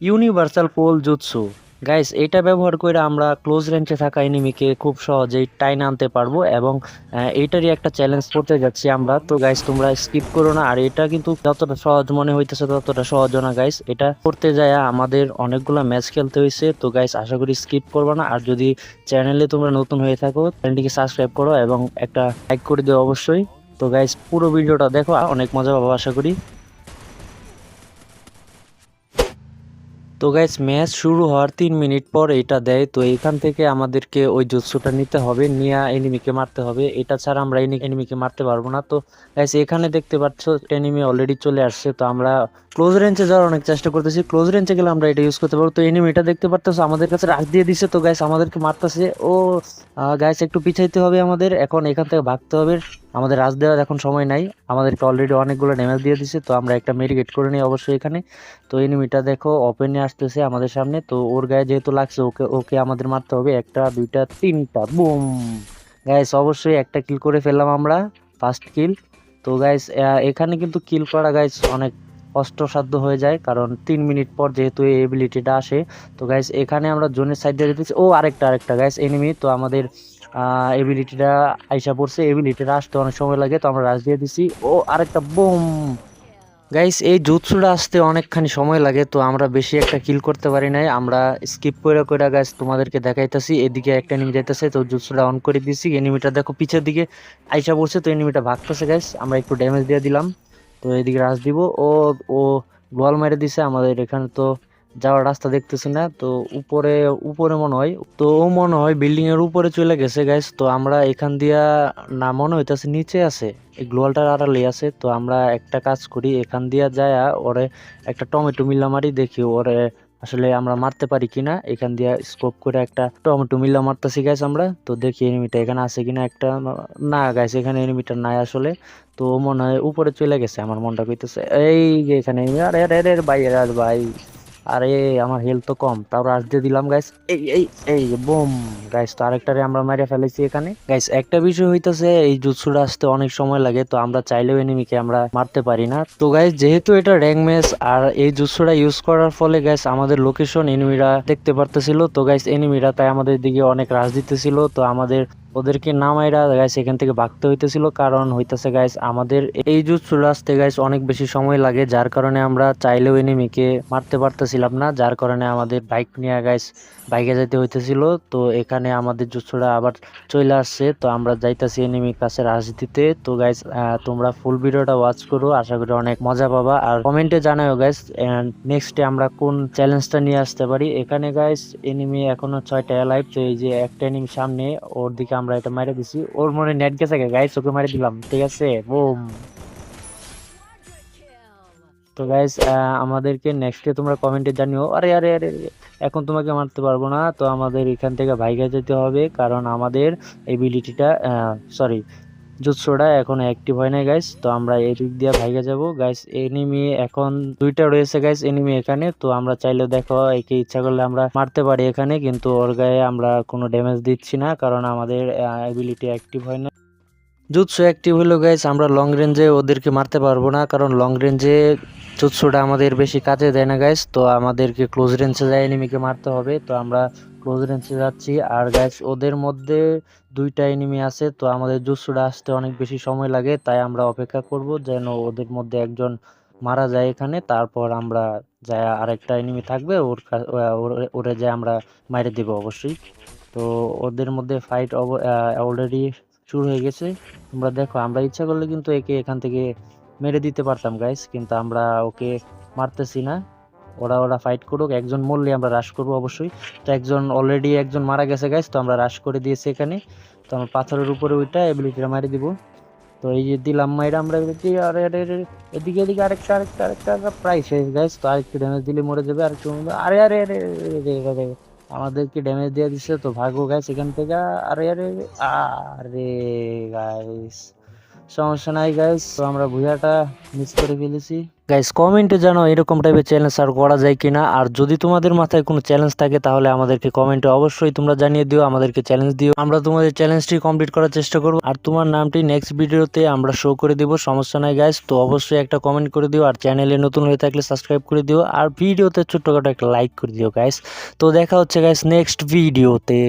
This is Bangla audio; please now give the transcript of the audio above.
Universal pole jutsu. গাইস এটা ব্যবহার করে আমরা ক্লোজ রেঞ্জে থাকা এনিমিকে খুব সহজেই টাইন আনতে পারব এবং এইটারই একটা চ্যালেঞ্জ করতে যাচ্ছি আমরা। তো গাইস তোমরা স্কিপ করো না। আর এটা কিন্তু যতটা সহজ মনে হইতেছে ততটা সহজ না গাইস এটা করতে যায় আমাদের অনেকগুলো ম্যাচ খেলতে হয়েছে তো গাইস আশা করি স্কিপ করব না। আর যদি চ্যানেলে তোমরা নতুন হয়ে থাকো চ্যানেলটিকে সাবস্ক্রাইব করো এবং একটা লাইক করে দিও অবশ্যই। তো গাইস পুরো ভিডিওটা দেখো। অনেক মজা পাবো, আশা করি। তো গাইস ম্যাচ শুরু হওয়ার তিন মিনিট পর এটা দেয়। তো এখান থেকে আমাদেরকে ওই জুৎসুটা নিতে হবে, নিয়ে এনিমিকে মারতে হবে। এটা ছাড়া আমরা এনি এনিমিকে মারতে পারব না। তো গাইস এখানে দেখতে পাচ্ছ এনিমি অলরেডি চলে আসছে। তো আমরা ক্লোজ রেঞ্জে যাওয়ার অনেক চেষ্টা করতেছি। ক্লোজ রেঞ্জে গেলে আমরা এটা ইউজ করতে পারব। তো এনিমি এটা দেখতে পারতেছো আমাদের কাছে রাখ দিয়ে দিছে। তো গাইস আমাদেরকে মারতেছে। ও গাইস একটু পিছাইতে হবে আমাদের। এখন এখান থেকে ভাগতে হবে। আমাদের রাজ দেওয়ার এখন সময় নাই। আমাদেরকে অলরেডি অনেকগুলো ড্যামেজ দিয়ে দিছে, তো আমরা একটা মেরিগেট করে নিই অবশ্যই এখানে। তো এনিমিটা দেখো ওপেনে আসতেছে আমাদের সামনে। তো ওর গায়ে যেহেতু লাগছে, ওকে ওকে আমাদের মারতে হবে। একটা, দুইটা, তিনটা বুম গাইস অবশ্যই একটা কিল করে ফেললাম আমরা ফার্স্ট কিল তো গাইস এখানে কিন্তু কিল করা গাইস অনেক কষ্টসাধ্য হয়ে যায়, কারণ তিন মিনিট পর যেহেতু এই এবিলিটিটা আসে। তো গাইস এখানে আমরা জোনের সাইড দিয়ে দিতেছি ও আরেকটা আরেকটা গাইস এনিমি তো আমাদের এবিলিটিটা আইসা পড়ছে। এবিলিটিটা আসতে অনেক সময় লাগে, তো আমরা রাজ দিয়ে দিছি। ও আরেকটা বোম গাইস এই জুৎসুটা আসতে অনেকখানি সময় লাগে, তো আমরা বেশি একটা কিল করতে পারি নাই। আমরা স্কিপ করে করে গাইস তোমাদেরকে দেখাইতেছি। এদিকে একটা এনিমি যাইতেছে, তো জুৎসুটা অন করে দিছি। এনিমিটা দেখো পিছের দিকে আইসা পড়ছে, তো এনিমিটা ভাগতেছে গাইস আমরা একটু ড্যামেজ দিয়ে দিলাম। তো এদিকে রাস দিব। ও ও গোয়াল মেরে দিছে আমাদের। এখানে তো যাওয়ার রাস্তা দেখতেছে না। তো উপরে উপরে মনে হয়, তো ও মনে হয় বিল্ডিং এর উপরে চলে গেছে গাইস তো আমরা এখান দিয়া না, মনে হইতেছে নিচে আছে। এই গ্লোয়ালটার আড়ালে আছে। তো আমরা একটা কাজ করি, এখান দিয়া যায় ওরে একটা টমেটো মিলা মারি দেখি, ওরে আসলে আমরা মারতে পারি কিনা, এখান দিয়ে স্কোপ করে একটা টমেটো মিল্লা মারতেছি গাছ আমরা। তো দেখি এনিমিটা এখানে আছে কিনা, একটা না গাছ এখানে এনিমিটা নাই আসলে। তো মনে হয় উপরে চলে গেছে, আমার মনটা কইতেছে, এই যে এখানে, আর, আরে আরে ভাই। আরে, আমার হেলথ তো কম, তাও রাশ দিয়ে দিলাম গাইস এই এই এই বুম গাইস তো আরেকটারে আমরা মেরে ফেলেছি এখানে। গাইস একটা বিষয় হইতাছে, এই জুৎসুটা আসতে অনেক সময় লাগে, তো আমরা চাইলেও এনিমিকে আমরা মারতে পারি না। তো গাইস যেহেতু এটা র্যাঙ্ক ম্যাচ আর এই জুৎসুটা ইউজ করার ফলে গাইস আমাদের লোকেশন এনিমিরা দেখতে পারতেছিল। তো গাইস এনিমিরা তাই আমাদের দিকে অনেক রাশ দিতেছিল, তো আমাদের ওদেরকে নামাইরা গাইস এখান থেকে ভাগতে হইতেছিল। কারণ হইতেছে গাইস আমাদের এই জুৎসুটা আসতে গাইস অনেক বেশি সময় লাগে। যার কারণে আমরা চাইলেও এনিমিকে মারতে পারতেছিলাম না। যার কারণে আমাদের বাইক নিয়ে গাইস বাইকে যাইতে হইতেছিল। তো এখানে আমাদের জুৎসুটা আবার চলে আসছে। তো আমরা যাইতাছি এনিমির কাছে রাশ দিতে তো গাইস তোমরা ফুল ভিডিওটা ওয়াচ করো। আশা করি অনেক মজা পাবা। আর কমেন্টে জানাও গাইস নেক্সটে আমরা কোন চ্যালেঞ্জটা নিয়ে আসতে পারি। এখানে গাইস এনিমি এখনও ছয়টা লাইভ তো এই যে একটা এনিমি সামনে, ওর দিকে আমরা এটা মারে দিছি। ওর মনে নেট গেছে গাইস ওকে মারে দিলাম, ঠিক আছে? বুম তো গাইস আমাদেরকে নেক্সটে তোমরা কমেন্টে জানিও। আরে আরে আরে এখন তোমাকে মারতে পারব না। তো আমাদের এখান থেকে ভাইগা যেতে হবে, কারণ আমাদের এবিলিটিটা সরি জুৎসোটা এখন অ্যাক্টিভ হয় নাই গাইস তো আমরা এদিক দিয়ে ভাইগে যাব। গাইস এনিমি এখন দুইটা রয়েছে গাইস এনিমি এখানে। তো আমরা চাইলে দেখো, একে ইচ্ছা করলে আমরা মারতে পারি এখানে, কিন্তু ওর গায়ে আমরা কোনো ড্যামেজ দিচ্ছি না, কারণ আমাদের এবিলিটি অ্যাক্টিভ হয় না জুৎসু অ্যাক্টিভ হলো গাইস আমরা লং রেঞ্জে ওদেরকে মারতে পারব না, কারণ লং রেঞ্জে জুৎসুটা আমাদের বেশি কাজে দেয় না গাইস তো আমাদেরকে ক্লোজ রেঞ্জে যায় এনিমিকে মারতে হবে। তো আমরা ক্লোজ যাচ্ছি। আর গ্যাস ওদের মধ্যে দুইটা এনিমি আছে, তো আমাদের জুৎসুটা আসতে অনেক বেশি সময় লাগে, তাই আমরা অপেক্ষা করব যেন ওদের মধ্যে একজন মারা যায় এখানে, তারপর আমরা যায় আরেকটা এনিমি থাকবে, ওর ওরে- যায় আমরা মাইরে দেব অবশ্যই। তো ওদের মধ্যে ফাইট অলরেডি শুরু হয়ে গেছে। তোমরা দেখো, আমরা ইচ্ছা করলে কিন্তু একে এখান থেকে মেরে দিতে পারতাম গাইস কিন্তু আমরা ওকে মারতেছি না। ওরা ওরা ফাইট করুক একজন মরলে আমরা রাশ করব অবশ্যই। তো একজন অলরেডি একজন মারা গেছে গাইস তো আমরা রাশ করে দিয়েছি এখানে। তো আমরা পাথরের উপরে ওইটা এবিলিটিটা মারি দিব। তো এই যে দিলাম মাইরা আমরা আরে এদিকে এদিকে আরেকটা আরেকটা আরেকটা প্রায় শেষ গাইস তো আরেকটু ড্যামেজ দিলে মরে যাবে আরেকটু আরে আরে আরে আরে, আমাদেরকে ড্যামেজ দিয়ে দিচ্ছে তো ভাগো গাইস এখান থেকে। আরে আরে আরে, আরে গাইস সমস্যা নাই গাইস তো আমরা ভুয়াটা মিস করে ফেলেছি। গাইস কমেন্টে জানাও এরকম টাইপের চ্যালেঞ্জ আর করা যায় কিনা। আর যদি তোমাদের মাথায় কোনো চ্যালেঞ্জ থাকে, তাহলে আমাদেরকে কমেন্টে অবশ্যই তোমরা জানিয়ে দিও, আমাদেরকে চ্যালেঞ্জ দিও। আমরা তোমাদের চ্যালেঞ্জটি কমপ্লিট করার চেষ্টা করব। আর তোমার নামটি নেক্সট ভিডিওতে আমরা শো করে দিব, সমস্যা নাই গাইস তো অবশ্যই একটা কমেন্ট করে দিও, আর চ্যানেলে নতুন হয়ে থাকলে সাবস্ক্রাইব করে দিও। আর ভিডিওতে ছোট্টখাটো একটা লাইক করে দিও গাইস তো দেখা হচ্ছে গাইস নেক্সট ভিডিওতে